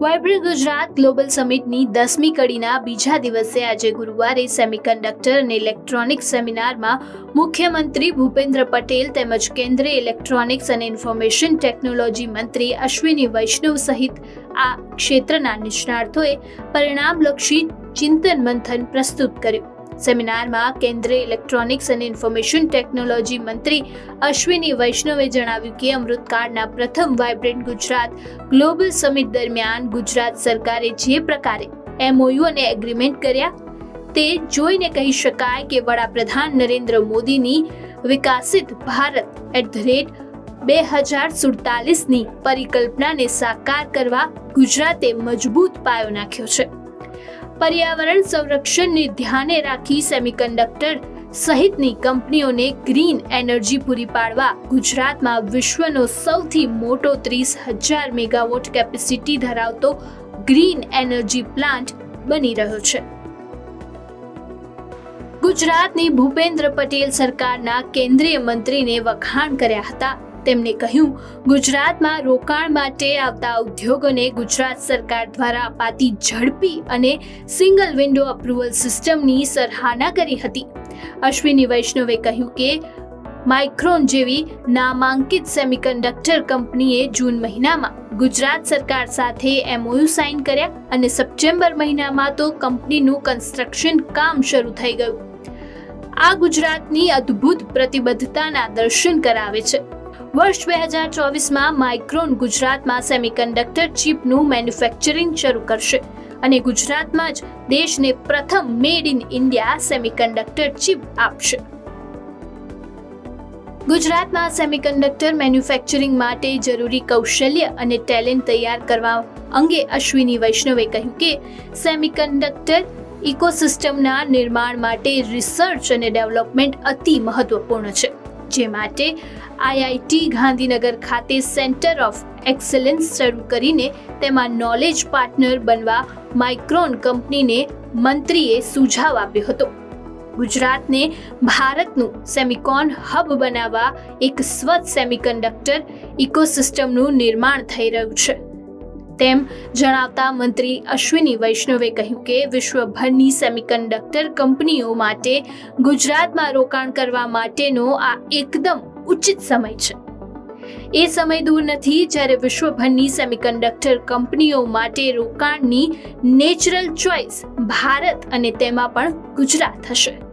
Vibrant Gujarat global સમિટની દસમી કડીના બીજા દિવસે આજે ગુરુવારે સેમિકન્ડક્ટર અને ઇલેક્ટ્રોનિક સેમિનારમાં મુખ્યમંત્રી ભૂપેન્દ્ર પટેલ તેમજ કેન્દ્રીય ઇલેક્ટ્રોનિક્સ અને ઇન્ફોર્મેશન ટેકનોલોજી મંત્રી અશ્વિની વૈષ્ણવ સહિત આ ક્ષેત્રના નિષ્ણાતોએ પરિણામલક્ષી ચિંતન મંથન પ્રસ્તુત કર્યું. સેમિનારમાં કેન્દ્રીય ઇલેક્ટ્રોનિક્સ અને ઇન્ફોર્મેશન ટેકનોલોજી મંત્રી અશ્વિની વૈષ્ણવે જણાવ્યું કે અમૃતકાળના પ્રથમ વાઇબ્રન્ટ ગુજરાત ગ્લોબલ સમિટ દરમિયાન ગુજરાત સરકારે જે પ્રકારે એમઓયુ અને એગ્રીમેન્ટ કર્યા, તે જોઈને કહી શકાય કે વડાપ્રધાન નરેન્દ્ર મોદીની વિકાસિત ભારત એટ ધ રેટ બે હજાર સુડતાલીસની પરિકલ્પનાને સાકાર કરવા ગુજરાતે મજબૂત પાયો નાખ્યો છે. પર્યાવરણ સંરક્ષણને ધ્યાને રાખી સેમિકન્ડક્ટર સહિતની કંપનીઓને ગ્રીન એનર્જી પૂરી પાડવા ગુજરાતમાં વિશ્વનો સૌથી મોટો ત્રીસ હજાર મેગાવોટ કેપેસિટી ધરાવતો ગ્રીન એનર્જી પ્લાન્ટ બની રહ્યો છે. ગુજરાતની ભૂપેન્દ્ર પટેલ સરકારના કેન્દ્રીય મંત્રીને વખાણ કર્યા હતા. તેમણે કહ્યું, ગુજરાતમાં રોકાણ માટે આવતા ઉદ્યોગોને ગુજરાત સરકાર દ્વારા અપાતી ઝડપી અને સિંગલ વિન્ડો અપ્રુવલ સિસ્ટમની સરાહના કરી હતી. અશ્વિની વૈષ્ણવે કહ્યું કે માઇક્રોન જેવી નામાંકિત સેમિકન્ડક્ટર કંપનીએ જૂન મહિનામાં ગુજરાત સરકાર સાથે એમઓયુ સાઇન કર્યા અને સપ્ટેમ્બર મહિનામાં તો કંપનીનું કન્સ્ટ્રક્શન કામ શરૂ થઈ ગયું. આ ગુજરાતની અદ્ભુત પ્રતિબદ્ધતાના દર્શન કરાવે છે. વર્ષ બે હજાર ચોવીસમાં માઇક્રોન ગુજરાતમાં સેમિકન્ડક્ટર ચિપનું મેન્યુફેક્ચરિંગ શરૂ કરશે અને ગુજરાતમાં જ દેશને પ્રથમ made in India semiconductor chip આપશે. ગુજરાતમાં સેમિકન્ડક્ટર મેન્યુફેક્ચરિંગ માટે જરૂરી કૌશલ્ય અને ટેલેન્ટ તૈયાર કરવા અંગે અશ્વિની વૈષ્ણવે કહ્યું કે સેમિકન્ડક્ટર ઇકોસિસ્ટમના નિર્માણ માટે રિસર્ચ અને ડેવલપમેન્ટ અતિ મહત્વપૂર્ણ છે. જે માટે આઈઆઈટી ગાંધીનગર ખાતે સેન્ટર ઓફ એક્સલન્સ શરૂ કરીને તેમાં નોલેજ પાર્ટનર બનવા માઇક્રોન કંપનીને મંત્રીએ સુઝાવ આપ્યો હતો. ગુજરાતને ભારતનું સેમિકોન હબ બનાવવા એક સ્વચ્છ સેમિકન્ડક્ટર ઇકોસિસ્ટમનું નિર્માણ થઈ રહ્યું છે. તેમ જણાવતા મંત્રી અશ્વિની વૈષ્ણવે કહ્યું કે વિશ્વભરની સેમિકન્ડક્ટર કંપનીઓ માટે ગુજરાતમાં રોકાણ કરવા માટેનો આ એકદમ ઉચિત સમય છે. એ સમય દૂર નથી જ્યારે વિશ્વભરની સેમિકન્ડક્ટર કંપનીઓ માટે રોકાણની નેચરલ ચોઇસ ભારત અને તેમાં પણ ગુજરાત હશે.